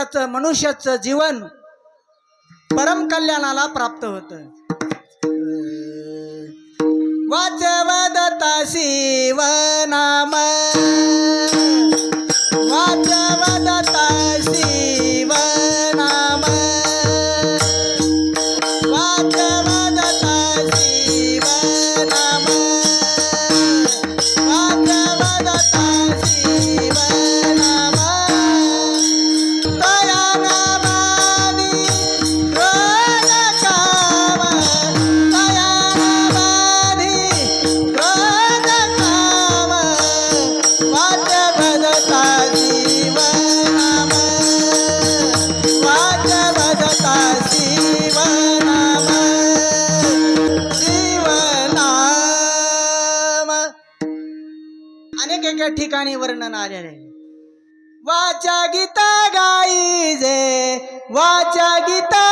त्याचं मनुष्याचं जीवन परम कल्याणाला प्राप्त होत. वाचवदता शिव नाम वाचवदता शिव नाम वाचवदता शिव नाम वाचवदता शिव अनेक एका ठिकाणी वर्णन आलेले आहे. वाचा गीता गाई जे वाचा गीता